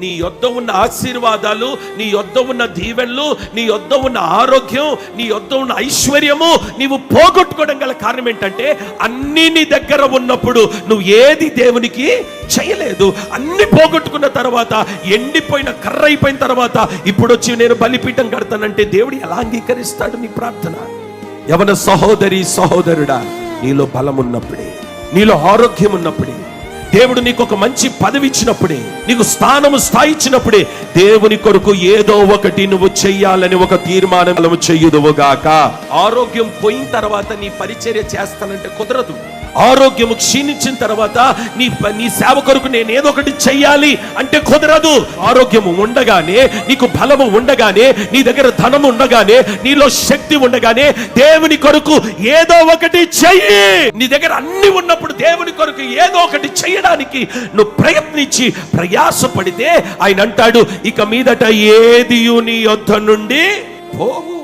నీ యొద్ద ఉన్న ఆశీర్వాదాలు నీ యొద్ద ఉన్న దీవెన్లు నీ యొద్ద ఉన్న ఆరోగ్యం నీ యొద్ద ఉన్న ఐశ్వర్యము నీవు పోగొట్టుకోవడం గల కారణం ఏంటంటే అన్ని నీ దగ్గర ఉన్నప్పుడు నువ్వు ఏది దేవునికి చేయలేదు. అన్ని పోగొట్టుకున్న తర్వాత ఎండిపోయిన కర్ర అయిపోయిన తర్వాత ఇప్పుడు వచ్చి నేను బలిపీఠం కడతానంటే దేవుడు ఎలా అంగీకరిస్తాడు నీ ప్రార్థన? ఎవన సహోదరి సహోదరుడా నీలో బలం ఉన్నప్పుడే నీలో ఆరోగ్యం ఉన్నప్పుడే దేవుడు నీకు ఒక మంచి పదవి ఇచ్చినప్పుడే నీకు స్థానము స్థాయి ఇచ్చినప్పుడే దేవుని కొరకు ఏదో ఒకటి నువ్వు చెయ్యాలని ఒక తీర్మానం చెయ్యుదువుగాక ఆరోగ్యం పోయిన తర్వాత నీ పరిచర్య చేస్తానంటే కుదరదు. ఆరోగ్యము క్షీణించిన తర్వాత నీ నీ సేవ కొరకు నేను ఏదో ఒకటి చెయ్యాలి అంటే కుదరదు. ఆరోగ్యము ఉండగానే నీకు బలము ఉండగానే నీ దగ్గర ధనము ఉండగానే నీలో శక్తి ఉండగానే దేవుని కొరకు ఏదో ఒకటి చెయ్యి. నీ దగ్గర అన్ని ఉన్నప్పుడు దేవుని కొరకు ఏదో ఒకటి చెయ్యి. చేయడానికి నువ్వు ప్రయత్నించి ప్రయాసపడితే ఆయన అంటాడు ఇక మీదట ఏది నీ యొద్ధ నుండి పోవు.